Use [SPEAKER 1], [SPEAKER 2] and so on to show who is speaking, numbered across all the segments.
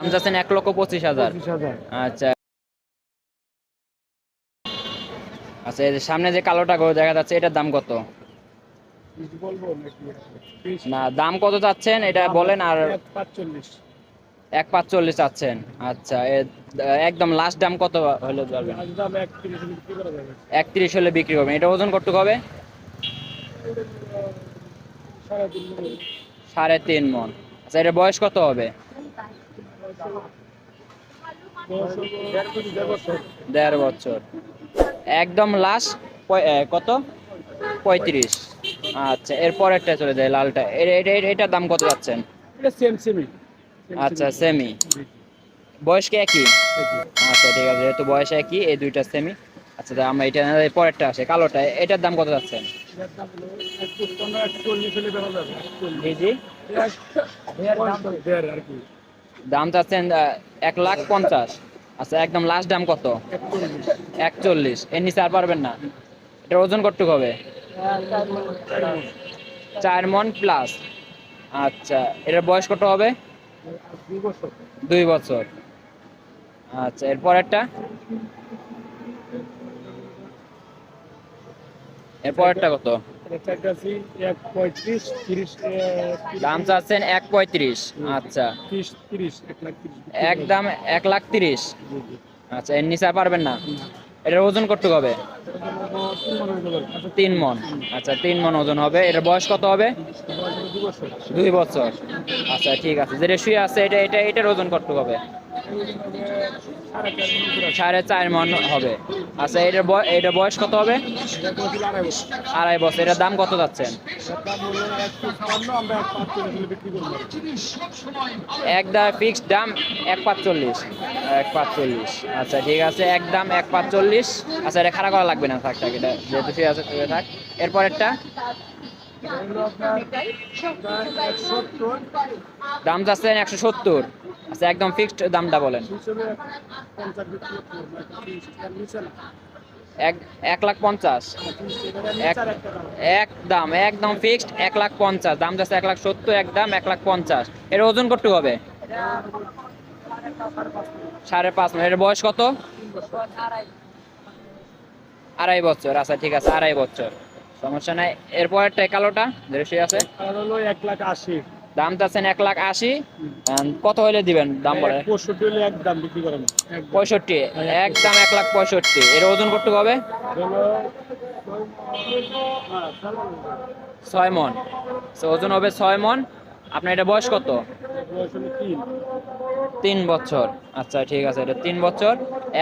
[SPEAKER 1] দাম চাচ্ছেন এক লক্ষ পঁচিশ হাজার। আচ্ছা। আচ্ছা এই যে সামনে যে কালোটা গরু দেখা যাচ্ছে এটার দাম কত? না দাম কত চাচ্ছেন? এটা বলেন আর
[SPEAKER 2] এক পাঁচচল্লিশ।
[SPEAKER 1] চাচ্ছেন। আচ্ছা একদম লাস্ট দাম কত হলে
[SPEAKER 2] যাবে?
[SPEAKER 1] একত্রিশ হলে বিক্রি করবেন। এটা ওজন কত হবে?
[SPEAKER 2] সাড়ে তিন
[SPEAKER 1] মন। আচ্ছা এটা বয়স কত হবে?
[SPEAKER 2] দেড় বছর।
[SPEAKER 1] একদম লাস্ট কত? পঁয়ত্রিশ। আচ্ছা এরপরেরটা চলে যায় লালটা। এটার দাম কত যাচ্ছেন? আচ্ছা সেমি বয়স কি একই? আচ্ছা ঠিক আছে যেহেতু বয়স একই এই দুইটা সেমি আচ্ছা আমরা এটা পরেরটা আসে কালোটা। এটার দাম কত যাচ্ছেন। জি জি। দাম চাচ্ছেন এক লাখ পঞ্চাশ। আচ্ছা একদম লাস্ট দাম কত?
[SPEAKER 2] একচল্লিশ।
[SPEAKER 1] এর নিচে আর পারবেন না। এটার ওজন কতটুকু হবে? চার মন প্লাস আচ্ছা এটার বয়স কত হবে?
[SPEAKER 2] দুই বছর।
[SPEAKER 1] দুই বছর আচ্ছা এরপরেরটা এরপরেরটা কত?
[SPEAKER 2] এটা চাইতেছি এক পঁয়ত্রিশ তিরিশ
[SPEAKER 1] দাম চাচ্ছেন এক পঁয়ত্রিশ। আচ্ছা।
[SPEAKER 2] তিরিশ তিরিশ এক লাখ তিরিশ।
[SPEAKER 1] একদম এক লাখ তিরিশ। আচ্ছা এর নিচে পারবেন না? এটার ওজন কতটুকু হবে
[SPEAKER 2] তিন মনে। আচ্ছা,
[SPEAKER 1] তিন মন ওজন হবে। এটার বয়স কত হবে?
[SPEAKER 2] দুই বছর।
[SPEAKER 1] আচ্ছা ঠিক আছে। যেটা শুয়ে আছে এটা এটা এটার ওজন কতটুকু হবে
[SPEAKER 2] সাড়ে চার
[SPEAKER 1] মন হবে। আচ্ছা এটার এটার বয়স কত হবে?
[SPEAKER 2] এটা আড়াই বছর।
[SPEAKER 1] এটার দাম কত যাচ্ছেন?
[SPEAKER 2] এটার দাম হলো এক এক পাঁচচল্লিশ হলে বিক্রি করব
[SPEAKER 1] এক দা ফিক্সড দাম এক পাঁচচল্লিশ এক পাঁচচল্লিশ আচ্ছা ঠিক আছে, এক দাম এক পাঁচচল্লিশ আচ্ছা এটা খারাপ করা লাগবে না, থাক থাক, এটা যেহেতু শুয়ে আছে, থাক। এরপরেরটা? দাম যাচ্ছেন একশো সত্তর। আচ্ছা একদম ফিক্সড দামটা বলেন।
[SPEAKER 2] করতে
[SPEAKER 1] এক এক লাখ পঞ্চাশ। এক
[SPEAKER 2] দাম,
[SPEAKER 1] একদম ফিক্সড এক লাখ পঞ্চাশ। দাম যাচ্ছে এক লাখ সত্তর, এক দাম এক লাখ পঞ্চাশ। এর ওজন কতটুকু হবে? সাড়ে পাঁচ মিনিট এর বয়স কত? আড়াই বছর। আচ্ছা ঠিক আছে, আড়াই বছর। সমস্যা নাই। এরপরেরটা কালোটা যেটা আছে?
[SPEAKER 2] হলো এক লাখ আশি।
[SPEAKER 1] দাম চাচ্ছেন এক লাখ আশি। কত হলে দিবেন দাম বলে?
[SPEAKER 2] পঁয়ষট্টি হলে এক দাম বিক্রি করেন। এক
[SPEAKER 1] পঁয়ষট্টি। এক দাম এক লাখ পঁয়ষট্টি। এর ওজন কতটুকু হবে? ছয় মন। ওজন হবে ছয় মন। আপনার এটা বয়স কত?
[SPEAKER 2] তিন
[SPEAKER 1] বছর। আচ্ছা ঠিক আছে। এটা তিন বছর।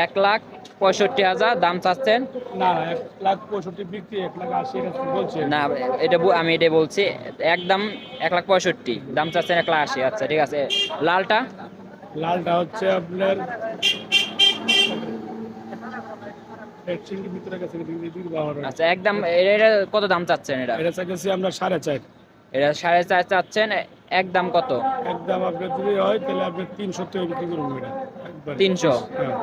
[SPEAKER 1] এক লাখ পঁয়ষট্টি হাজার দাম চাচ্ছেন?
[SPEAKER 2] না এক লাখ পঁয়ষট্টি বিক্রি এক লাখ আশি এটা বলছে।
[SPEAKER 1] না এটা আমি এটা বলছি একদম এক লাখ পঁয়ষট্টি দাম চাচ্ছেন এক লাখ আশি আচ্ছা ঠিক আছে। লালটা?
[SPEAKER 2] লালটা হচ্ছে আপনার বাবার
[SPEAKER 1] আচ্ছা একদম এটা কত দাম চাচ্ছেন এটা?
[SPEAKER 2] এটা আমরা সাড়ে চার।
[SPEAKER 1] এটা সাড়ে চার চাচ্ছেন একদম কত?
[SPEAKER 2] একদম আপনার যদি হয় তাহলে আপনি তিনশো বিক্রি করুন এটা
[SPEAKER 1] তিনশো?
[SPEAKER 2] হ্যাঁ।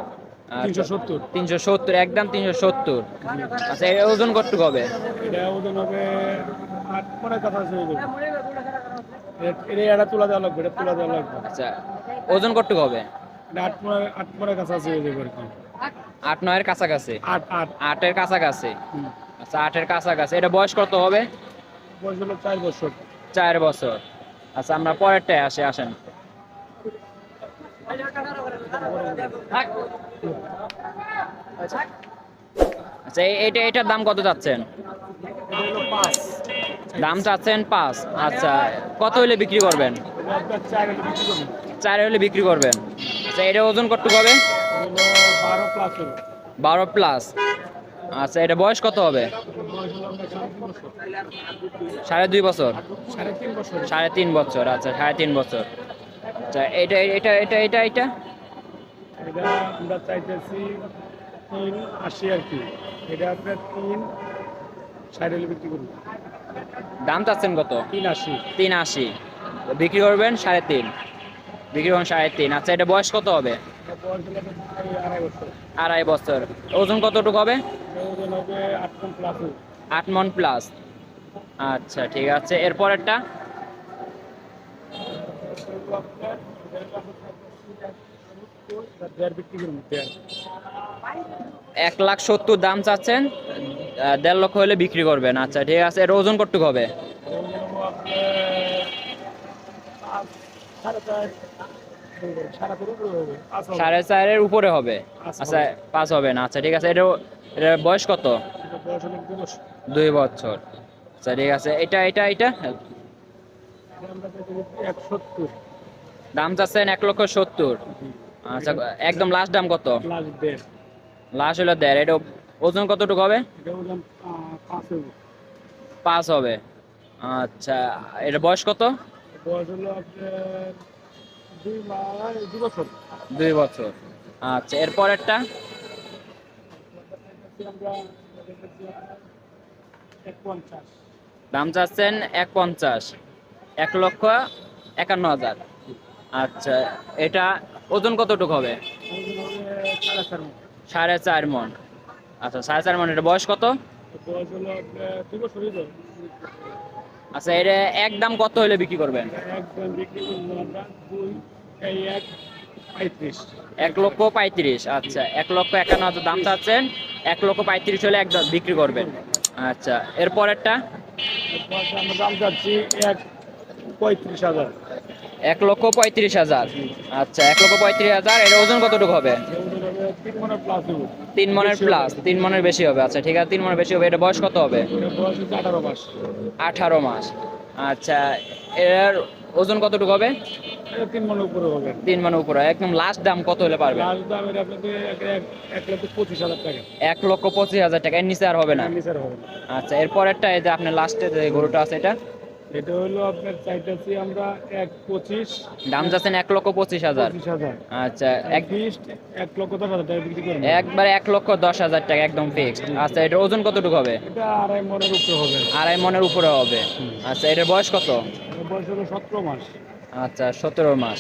[SPEAKER 2] তিনশো সত্তর।
[SPEAKER 1] তিনশো সত্তর একদম তিনশো সত্তর। আচ্ছা এর ওজন কতটুকু হবে?
[SPEAKER 2] হবে এটা তুলা দেওয়া লাগবে এটা তুলা দেওয়া লাগবে।
[SPEAKER 1] আচ্ছা ওজন কতটুকু হবে?
[SPEAKER 2] আট পরে আট পরে কাছাকাছি হয়ে যাবে আর কি।
[SPEAKER 1] আট নয়ের কাছাকাছি?
[SPEAKER 2] আট আট।
[SPEAKER 1] আটের কাছাকাছি? আচ্ছা আটের কাছাকাছি। এটা বয়স কত হবে?
[SPEAKER 2] বয়স হলো চার বছর।
[SPEAKER 1] চার বছর। আচ্ছা আমরা পরেরটায় আসে আসেন। আচ্ছা এইটা এটার দাম কত চাচ্ছেন? দাম চাচ্ছেন পাঁচ। আচ্ছা কত হলে বিক্রি করবেন?
[SPEAKER 2] চার হলে বিক্রি
[SPEAKER 1] করবেন। আচ্ছা এটা ওজন কতটুকু হবে?
[SPEAKER 2] বারো প্লাস।
[SPEAKER 1] আচ্ছা এটা বয়স কত হবে?
[SPEAKER 2] সাড়ে
[SPEAKER 1] দুই বছর?
[SPEAKER 2] সাড়ে তিন বছর।
[SPEAKER 1] আচ্ছা সাড়ে তিন বছর। আচ্ছা এটা এটা এটা এটা এটা?
[SPEAKER 2] এটা আমরা চাইতেছি তিন আশি আর কি। এটা আপনার তিন ষাট হলে বিক্রি করুন।
[SPEAKER 1] দাম চাচ্ছেন কত?
[SPEAKER 2] তিন আশি।
[SPEAKER 1] তিন আশি। বিক্রি করবেন সাড়ে তিন। বিক্রি করবেন সাড়ে তিন। আচ্ছা এটা বয়স কত হবে?
[SPEAKER 2] আড়াই বছর।
[SPEAKER 1] ওজন কতটুকু হবে?
[SPEAKER 2] আট
[SPEAKER 1] মন প্লাস আচ্ছা ঠিক আছে। এরপরেরটা
[SPEAKER 2] আপনার সত্তর এটা দেড় বিক্রি করুন দেড়
[SPEAKER 1] এক লাখ সত্তর দাম চাচ্ছেন দেড় লক্ষ হলে বিক্রি করবেন। আচ্ছা ঠিক আছে, এর ওজন কতটুকু হবে?
[SPEAKER 2] সাড়ে
[SPEAKER 1] চারের উপরে হবে। আচ্ছা পাঁচ হবে না। আচ্ছা ঠিক আছে এটা বয়স কত। দুই বছর। আচ্ছা ঠিক আছে, এটা এটা এটা? দাম চাচ্ছেন এক লক্ষ সত্তর। আচ্ছা একদম লাস্ট দাম কত? লাস্ট হলো দেড়। এটা ওজন কতটুকু হবে?
[SPEAKER 2] পাঁচ হবে।
[SPEAKER 1] আচ্ছা এটা বয়স কত?
[SPEAKER 2] দুই বছর।
[SPEAKER 1] আচ্ছা এরপরেরটা
[SPEAKER 2] আমরা এক পঞ্চাশ
[SPEAKER 1] দাম চাচ্ছেন এক পঞ্চাশ। এক লক্ষ একান্ন হাজার। আচ্ছা এটা ওজন কতটুকু হবে?
[SPEAKER 2] সাড়ে চার
[SPEAKER 1] মন। আচ্ছা সাড়ে চার মন, এটা বয়স কত? আচ্ছা এটা এক দাম কত হলে বিক্রি করবেন?
[SPEAKER 2] এক
[SPEAKER 1] লক্ষ পঁয়ত্রিশ আচ্ছা এক লক্ষ একান্ন হাজার দাম চাচ্ছেন, এক লক্ষ পঁয়ত্রিশ হলে একদম বিক্রি করবেন। আচ্ছা এরপরেরটা
[SPEAKER 2] দাম যাচ্ছি এক পঁয়ত্রিশ হাজার।
[SPEAKER 1] এক লক্ষ পঁয়ত্রিশ হাজার। আচ্ছা এক লক্ষ পঁয়ত্রিশ হাজার এর ওজন কতটুকু হবে?
[SPEAKER 2] তিন মনে
[SPEAKER 1] মনের প্লাস তিন মনের বেশি হবে। আচ্ছা ঠিক আছে তিন মনের বেশি হবে এটা বয়স কত হবে?
[SPEAKER 2] আঠারো মাস।
[SPEAKER 1] আচ্ছা এর ওজন কতটুকু হবে?
[SPEAKER 2] তিন মনের উপরে হবে।
[SPEAKER 1] তিন মনের উপরে একদম লাস্ট দাম কত হলে পারবে?
[SPEAKER 2] লাস্ট দামের আপনাদের এক লক্ষ পঁচিশ হাজার টাকা।
[SPEAKER 1] এক লক্ষ পঁচিশ হাজার টাকা এর নিচে আর হবে না?
[SPEAKER 2] হবে না।
[SPEAKER 1] আচ্ছা এরপরেরটা এই যে আপনার লাস্টে যে গরুটা আছে এটা?
[SPEAKER 2] এটা হলো আপনার চাইতেছি আমরা এক পঁচিশ।
[SPEAKER 1] দাম যাচ্ছেন এক লক্ষ পঁচিশ হাজার। আচ্ছা এক
[SPEAKER 2] এক লক্ষ দশ হাজার টাকা বিক্রি করবেন
[SPEAKER 1] একবারে এক লক্ষ দশ হাজার টাকা একদম ফিক্সড আচ্ছা এটার ওজন কতটুকু হবে?
[SPEAKER 2] এটা আড়াই মনের উপরে হবে।
[SPEAKER 1] আড়াই মনের উপরে হবে। আচ্ছা এটার বয়স কত?
[SPEAKER 2] বয়স হলো সতেরো মাস।
[SPEAKER 1] আচ্ছা সতেরো মাস।